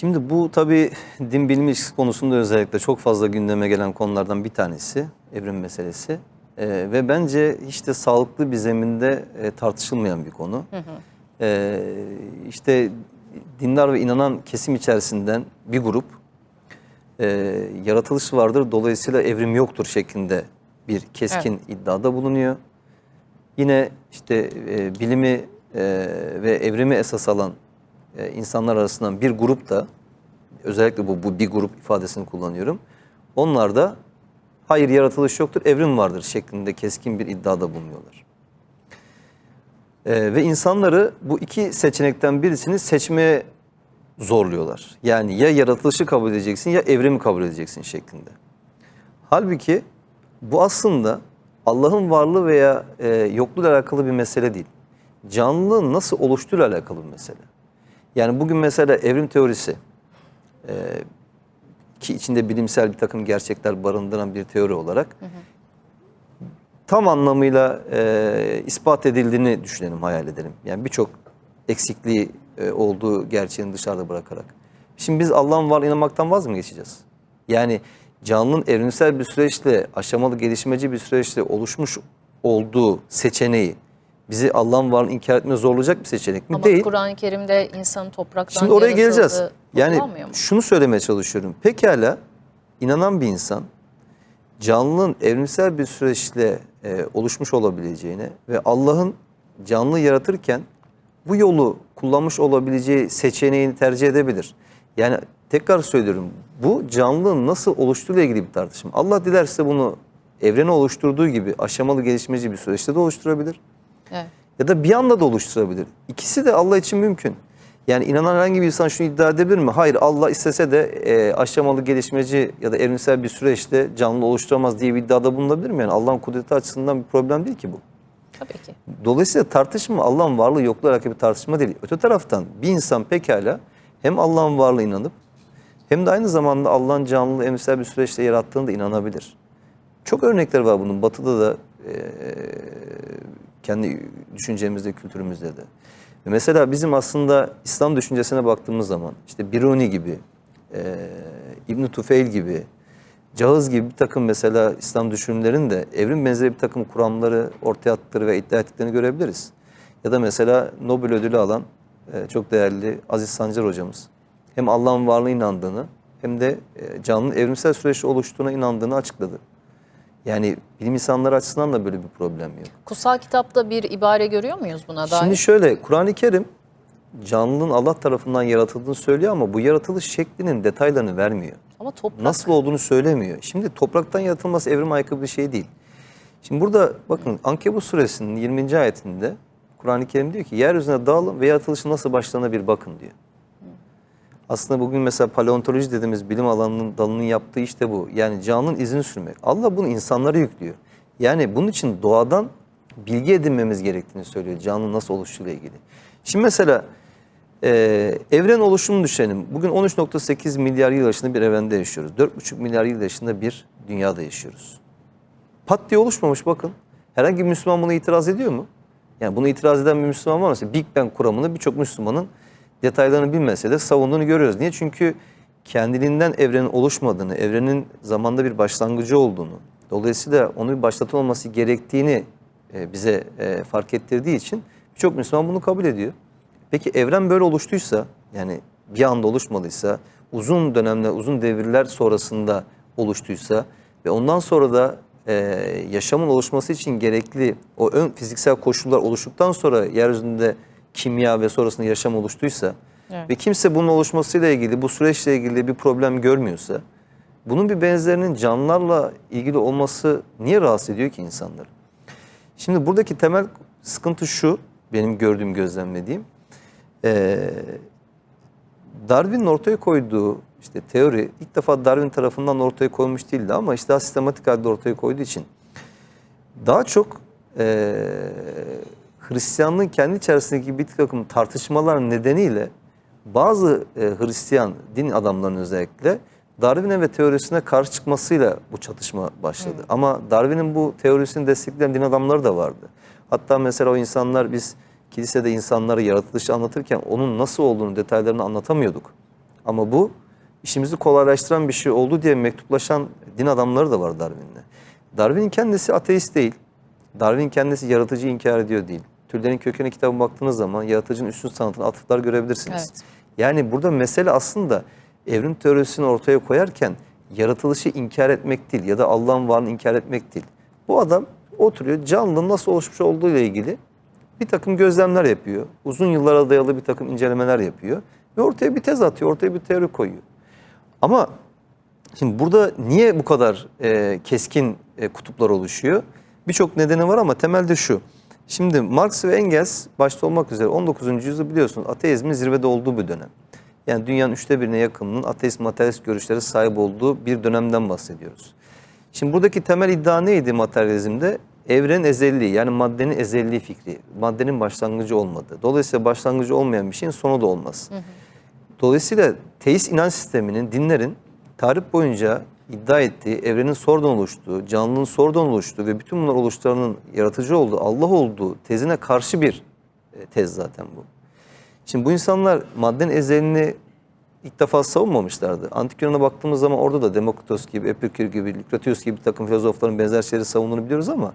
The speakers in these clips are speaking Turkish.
Şimdi bu tabii din bilimi ilişkisi konusunda özellikle çok fazla gündeme gelen konulardan bir tanesi evrim meselesi. Ee, ve bence hiç de sağlıklı bir zeminde e, tartışılmayan bir konu. Ee, işte dindar ve inanan kesim içerisinden bir grup e, yaratılış vardır dolayısıyla evrim yoktur şeklinde bir keskin iddiada bulunuyor. Yine işte e, bilimi e, ve evrimi esas alan e, insanlar arasından bir grup da özellikle bu, bu bir grup ifadesini kullanıyorum. Onlar da hayır yaratılış yoktur, evrim vardır şeklinde keskin bir iddiada bulunuyorlar. E, ve insanları bu iki seçenekten birisini seçmeye zorluyorlar. Yani ya yaratılışı kabul edeceksin ya evrimi kabul edeceksin şeklinde. Halbuki bu aslında Allah'ın varlığı veya e, yokluğuyla alakalı bir mesele değil. Canlılığın nasıl oluştuğuyla alakalı bir mesele. Yani bugün mesela evrim teorisi e, ki içinde bilimsel bir takım gerçekler barındıran bir teori olarak tam anlamıyla e, ispat edildiğini düşünelim, hayal edelim. Yani birçok eksikliği e, olduğu gerçeğini dışarıda bırakarak. Şimdi biz Allah'ın varlığına inanmaktan vaz mı geçeceğiz? Yani canlının evrimsel bir süreçle, aşamalı gelişmeci bir süreçle oluşmuş olduğu seçeneği bizi Allah'ın varlığını inkar etmeye zorlayacak bir seçenek mi? Ama Değil. Kur'an-ı Kerim'de insanın topraktan Şimdi oraya geleceğiz. Yani şunu söylemeye çalışıyorum. Pekala inanan bir insan canlının evrimsel bir süreçle e, oluşmuş olabileceğine ve Allah'ın canlı yaratırken bu yolu kullanmış olabileceği seçeneğini tercih edebilir. Yani tekrar söylüyorum bu canlının nasıl oluştuğuyla ilgili bir tartışma. Allah dilerse bunu evreni oluşturduğu gibi aşamalı gelişmeci bir süreçte de oluşturabilir Evet. ya da bir anda da oluşturabilir. İkisi de Allah için mümkün. Yani inanan herhangi bir insan şunu iddia edebilir mi? Hayır Allah istese de e, aşamalı gelişmeci ya da evrimsel bir süreçte canlı oluşturamaz diye bir iddiada bulunabilir mi? Yani Allah'ın kudreti açısından bir problem değil ki bu. Tabii ki. Dolayısıyla tartışma Allah'ın varlığı yokluğu alakalı bir tartışma değil. Öte taraftan bir insan pekala hem Allah'ın varlığına inanıp hem de aynı zamanda Allah'ın canlı evrimsel bir süreçte yarattığını da inanabilir. Çok örnekler var bunun. Batı'da da e, kendi düşüncemizde, kültürümüzde de. Mesela bizim aslında İslam düşüncesine baktığımız zaman işte Biruni gibi, e, İbn Tufeil gibi, Cahız gibi bir takım mesela İslam düşünürlerin de evrim benzeri bir takım kuramları ortaya attıkları ve iddia ettiklerini görebiliriz. Ya da mesela Nobel ödülü alan e, çok değerli Aziz Sancar hocamız hem Allah'ın varlığına inandığını hem de e, canlının evrimsel süreçte oluştuğuna inandığını açıkladı. Yani bilim insanları açısından da böyle bir problem yok. Kutsal kitapta bir ibare görüyor muyuz buna dair? Şimdi şöyle Kur'an-ı Kerim canlının Allah tarafından yaratıldığını söylüyor ama bu yaratılış şeklinin detaylarını vermiyor. Ama toprak Nasıl olduğunu söylemiyor. Şimdi topraktan yaratılması evrim aykırı bir şey değil. Şimdi burada bakın Ankebut suresinin 20. ayetinde Kur'an-ı Kerim diyor ki yeryüzüne dağılın ve yaratılışın nasıl başladığına bir bakın diyor. Aslında bugün mesela paleontoloji dediğimiz bilim alanının dalının yaptığı işte bu. Yani canlının izini sürmek. Allah bunu insanlara yüklüyor. Yani bunun için doğadan bilgi edinmemiz gerektiğini söylüyor. Canlı nasıl oluştuğuyla ilgili. Şimdi mesela e, evren oluşumunu düşünelim. Bugün 13.8 milyar yıl yaşında bir evrende yaşıyoruz. 4.5 milyar yıl yaşında bir dünyada yaşıyoruz. Pat diye oluşmamış bakın. Herhangi bir Müslüman buna itiraz ediyor mu? Yani bunu itiraz eden bir Müslüman var mı? Big Bang kuramını birçok Müslümanın detaylarını bilmese de savunduğunu görüyoruz. Niye? Çünkü kendiliğinden evrenin oluşmadığını, evrenin zamanda bir başlangıcı olduğunu, dolayısıyla onu bir başlatın olması gerektiğini e, bize e, fark ettirdiği için birçok Müslüman bunu kabul ediyor. Peki evren böyle oluştuysa, yani bir anda oluşmadıysa, uzun dönemler, uzun devirler sonrasında oluştuysa ve ondan sonra da e, yaşamın oluşması için gerekli o ön fiziksel koşullar oluştuktan sonra yeryüzünde kimya ve sonrasında yaşam oluştuysa Evet. ve kimse bunun oluşmasıyla ilgili, bu süreçle ilgili bir problem görmüyorsa, bunun bir benzerinin canlılarla ilgili olması niye rahatsız ediyor ki insanları? Şimdi buradaki temel sıkıntı şu, benim gördüğüm, gözlemlediğim. Ee, Darwin'in ortaya koyduğu işte teori ilk defa Darwin tarafından ortaya konmuş değildi ama işte daha sistematik halde ortaya koyduğu için daha çok eee Hristiyanlığın kendi içerisindeki bir takım tartışmalar nedeniyle bazı e, Hristiyan din adamlarının özellikle Darwin'e ve teorisine karşı çıkmasıyla bu çatışma başladı. Ama Darwin'in bu teorisini destekleyen din adamları da vardı. Hatta mesela o insanlar biz kilisede insanlara yaratılışı anlatırken onun nasıl olduğunu detaylarını anlatamıyorduk. Ama bu işimizi kolaylaştıran bir şey oldu diye mektuplaşan din adamları da var Darwin'le. Darwin kendisi ateist değil. Darwin kendisi yaratıcı inkar ediyor değil. Türlerin Kökeni kitabına baktığınız zaman yaratıcının üstün sanatına atıflar görebilirsiniz. Evet. Yani burada mesele aslında evrim teorisini ortaya koyarken yaratılışı inkar etmek değil ya da Allah'ın varlığını inkar etmek değil. Bu adam oturuyor canlının nasıl oluşmuş olduğu ile ilgili bir takım gözlemler yapıyor. Uzun yıllara dayalı bir takım incelemeler yapıyor. Ve ortaya bir tez atıyor, ortaya bir teori koyuyor. Ama şimdi burada niye bu kadar e, keskin e, kutuplar oluşuyor? Birçok nedeni var ama temelde şu. Şimdi Marx ve Engels başta olmak üzere 19. yüzyılda biliyorsunuz ateizmin zirvede olduğu bir dönem. Yani dünyanın üçte birine yakınının ateist materyalist görüşlere sahip olduğu bir dönemden bahsediyoruz. Şimdi buradaki temel iddia neydi materyalizmde? Evrenin ezelliği yani maddenin ezelliği fikri. Maddenin başlangıcı olmadı. Dolayısıyla başlangıcı olmayan bir şeyin sonu da olmaz. Dolayısıyla teist inanç sisteminin, dinlerin tarih boyunca iddia ettiği, evrenin sonradan oluştuğu, canlının sonradan oluştuğu ve bütün bunlar oluşturanın yaratıcı olduğu, Allah olduğu tezine karşı bir e, tez zaten bu. Şimdi bu insanlar maddenin ezelini ilk defa savunmamışlardı. Antik Yunan'a baktığımız zaman orada da Demokritos gibi, Epikür gibi, Lukratius gibi bir takım filozofların benzer şeyleri savunduğunu biliyoruz ama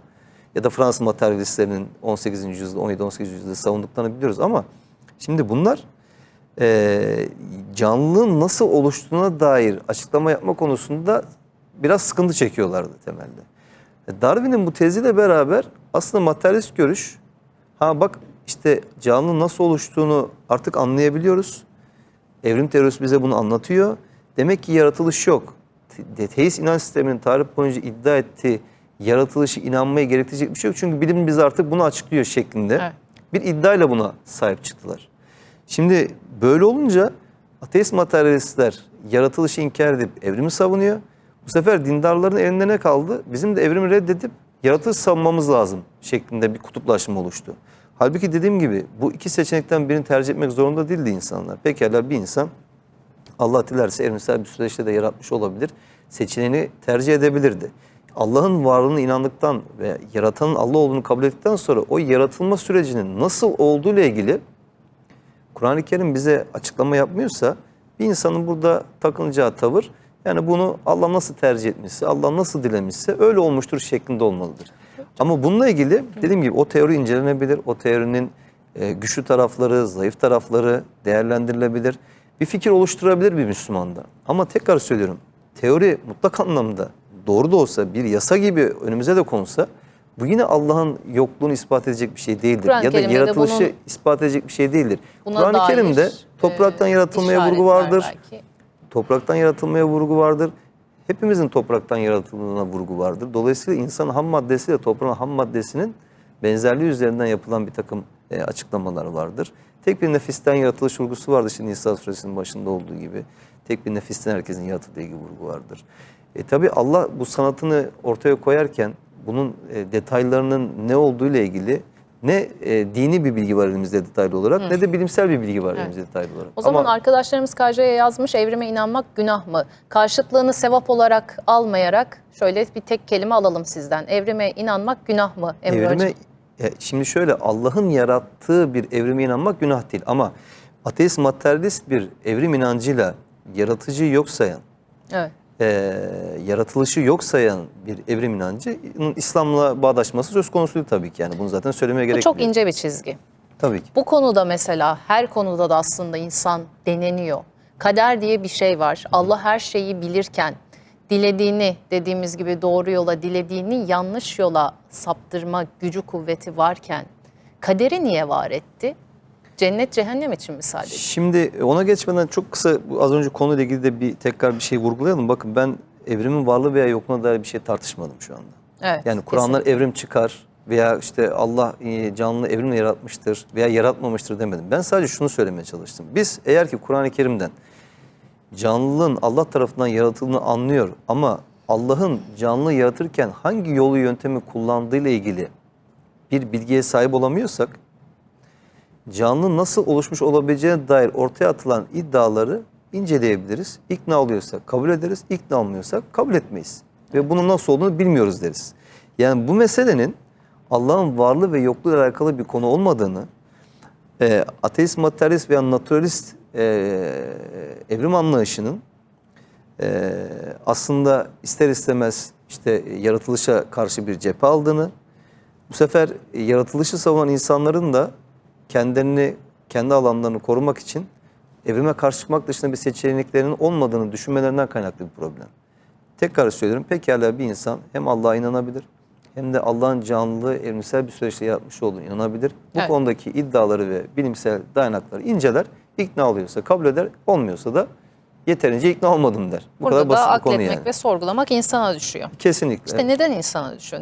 ya da Fransız materyalistlerinin 18. yüzyılda, 17-18. yüzyılda savunduklarını biliyoruz ama şimdi bunlar e, canlının nasıl oluştuğuna dair açıklama yapma konusunda biraz sıkıntı çekiyorlardı temelde. E, Darwin'in bu teziyle beraber aslında materyalist görüş, ha bak işte canlının nasıl oluştuğunu artık anlayabiliyoruz. Evrim teorisi bize bunu anlatıyor. Demek ki yaratılış yok. Te- Teist inanç sisteminin tarih boyunca iddia ettiği yaratılışı inanmaya gerektirecek bir şey yok. Çünkü bilim bize artık bunu açıklıyor şeklinde. Evet. Bir iddiayla buna sahip çıktılar. Şimdi böyle olunca ateist materyalistler yaratılışı inkar edip evrimi savunuyor. Bu sefer dindarların elinde ne kaldı? Bizim de evrimi reddedip yaratılış savunmamız lazım şeklinde bir kutuplaşma oluştu. Halbuki dediğim gibi bu iki seçenekten birini tercih etmek zorunda değildi insanlar. Pekala bir insan Allah dilerse evrimsel bir süreçte de yaratmış olabilir. Seçeneğini tercih edebilirdi. Allah'ın varlığına inandıktan ve yaratanın Allah olduğunu kabul ettikten sonra o yaratılma sürecinin nasıl olduğu ile ilgili Kur'an-ı Kerim bize açıklama yapmıyorsa bir insanın burada takınacağı tavır yani bunu Allah nasıl tercih etmişse, Allah nasıl dilemişse öyle olmuştur şeklinde olmalıdır. Ama bununla ilgili dediğim gibi o teori incelenebilir. O teorinin e, güçlü tarafları, zayıf tarafları değerlendirilebilir. Bir fikir oluşturabilir bir Müslümanda. Ama tekrar söylüyorum teori mutlak anlamda doğru da olsa bir yasa gibi önümüze de konsa bu yine Allah'ın yokluğunu ispat edecek bir şey değildir. Ya da yaratılışı bunun- ispat edecek bir şey değildir. Kur'an-ı Kerim'de topraktan e, yaratılmaya vurgu vardır. belki. Topraktan yaratılmaya vurgu vardır. Hepimizin topraktan yaratıldığına vurgu vardır. Dolayısıyla insan ham maddesi ile toprağın ham maddesinin benzerliği üzerinden yapılan bir takım e, açıklamalar vardır. Tek bir nefisten yaratılış vurgusu vardır şimdi Nisa suresinin başında olduğu gibi. Tek bir nefisten herkesin yaratıldığı gibi vurgu vardır. E, tabii Allah bu sanatını ortaya koyarken bunun e, detaylarının ne olduğu ile ilgili ne e, dini bir bilgi var elimizde detaylı olarak ne de bilimsel bir bilgi var elimizde detaylı olarak. O zaman Ama- arkadaşlarımız KJ'ye yazmış evrime inanmak günah mı? Karşıtlığını sevap olarak almayarak şöyle bir tek kelime alalım sizden. Evrime inanmak günah mı Emre Evrime, Hocam? şimdi şöyle Allah'ın yarattığı bir evrime inanmak günah değil ama ateist materyalist bir evrim inancıyla yaratıcıyı yok sayan, Evet. E, yaratılışı yok sayan bir evrim inancının İslam'la bağdaşması söz konusu değil tabii ki. Yani bunu zaten söylemeye Bu gerek çok yok. ince bir çizgi. Tabii ki. Bu konuda mesela her konuda da aslında insan deneniyor. Kader diye bir şey var. Allah her şeyi bilirken dilediğini dediğimiz gibi doğru yola, dilediğini yanlış yola saptırma gücü kuvveti varken kaderi niye var etti? Cennet cehennem için mi sadece? Şimdi ona geçmeden çok kısa az önce konuyla ilgili de bir tekrar bir şey vurgulayalım. Bakın ben evrimin varlığı veya yokluğuna dair bir şey tartışmadım şu anda. Evet. Yani Kur'anlar evrim çıkar veya işte Allah e, canlı evrimle yaratmıştır veya yaratmamıştır demedim. Ben sadece şunu söylemeye çalıştım. Biz eğer ki Kur'an-ı Kerim'den canlılığın Allah tarafından yaratıldığını anlıyor ama Allah'ın canlı yaratırken hangi yolu yöntemi kullandığı ile ilgili bir bilgiye sahip olamıyorsak canlı nasıl oluşmuş olabileceğine dair ortaya atılan iddiaları inceleyebiliriz. İkna oluyorsak kabul ederiz, ikna olmuyorsak kabul etmeyiz. Ve bunun nasıl olduğunu bilmiyoruz deriz. Yani bu meselenin Allah'ın varlığı ve yokluğu ile alakalı bir konu olmadığını, e, ateist, materyalist veya naturalist e, evrim anlayışının e, aslında ister istemez işte yaratılışa karşı bir cephe aldığını, bu sefer yaratılışı savunan insanların da kendilerini, kendi alanlarını korumak için evrime karşı çıkmak dışında bir seçeneklerinin olmadığını düşünmelerinden kaynaklı bir problem. Tekrar söylüyorum, pekala bir insan hem Allah'a inanabilir hem de Allah'ın canlılığı evrimsel bir süreçte yaratmış olduğunu inanabilir. Bu Evet. konudaki iddiaları ve bilimsel dayanakları inceler, ikna oluyorsa kabul eder, olmuyorsa da yeterince ikna olmadım der. Bu Burada kadar da basit bir konu yani. ve sorgulamak insana düşüyor. Kesinlikle. İşte neden insana düşüyor?